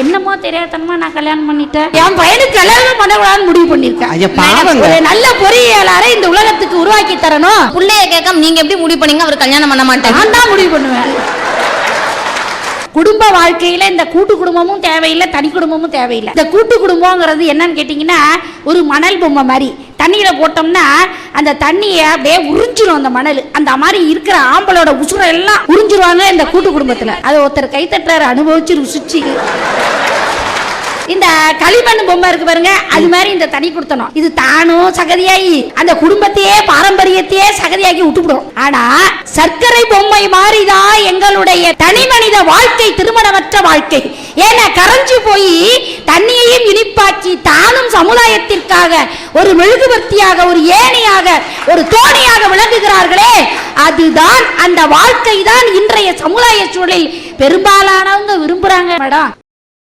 என்னமோ தெரியாதனமா நான் கல்யாணம் பண்ணிட்டேன். என் பையனுக்கு கல்யாணம் பண்ணக்கூடாதுன்னு முடிவு பண்ணிருக்கேன். ஒரு நல்ல பொறியியலாரை இந்த உலகத்துக்கு உருவாக்கி தரணும்? புள்ளைய கேட்காம நீங்க எப்படி முடிவு பண்ணீங்க? அவர் கல்யாணம் பண்ண மாட்டாங்க நான் தான் முடிவு பண்ணுவேன். குடும்ப வாழ்க்கையில இந்த கூட்டு குடும்பமும் தேவையில்லை தனி குடும்பமும் தேவையில்லை. இந்த கூட்டு குடும்பங்கிறது என்னன்னு கேட்டிங்கன்னா ஒரு மணல் பொம்மை மாதிரி. தண்ணியில் போட்டோம்னா அந்த தண்ணியை அப்படியே உறிஞ்சிரும் அந்த மணல். அந்த மாதிரி இருக்கிற ஆம்பளோட உசுரை எல்லாம் உறிஞ்சிருவாங்க இந்த கூட்டு குடும்பத்துல. அதை ஒருத்தர் கைத்தட்டுறாரு அனுபவிச்சு ருசிச்சு. இந்த களிமண் பொம்மை இருக்கு பாருங்க அது மாதிரி இந்த தனி கொடுத்தனும் இது தானும் சகதியாகி அந்த குடும்பத்தையே பாரம்பரியத்தையே சகதியாகி விட்டுவிடும் ஆனா சர்க்கரை பொம்மை மாதிரிதான் எங்களுடைய தனி மனித வாழ்க்கை திருமணமற்ற வாழ்க்கை. ஏன்னா கரைஞ்சு போய் தண்ணியையும் இனிப்பாக்கி சமுதாயத்திற்காக ஒரு மெழுகுவர்த்தியாக ஒரு ஏணியாக ஒரு தோணியாக விளங்குகிறார்களே அதுதான் அந்த வாழ்க்கை தான் இன்றைய சமுதாய சூழலில் பெரும்பாலானவங்க விரும்புறாங்க மேடம்.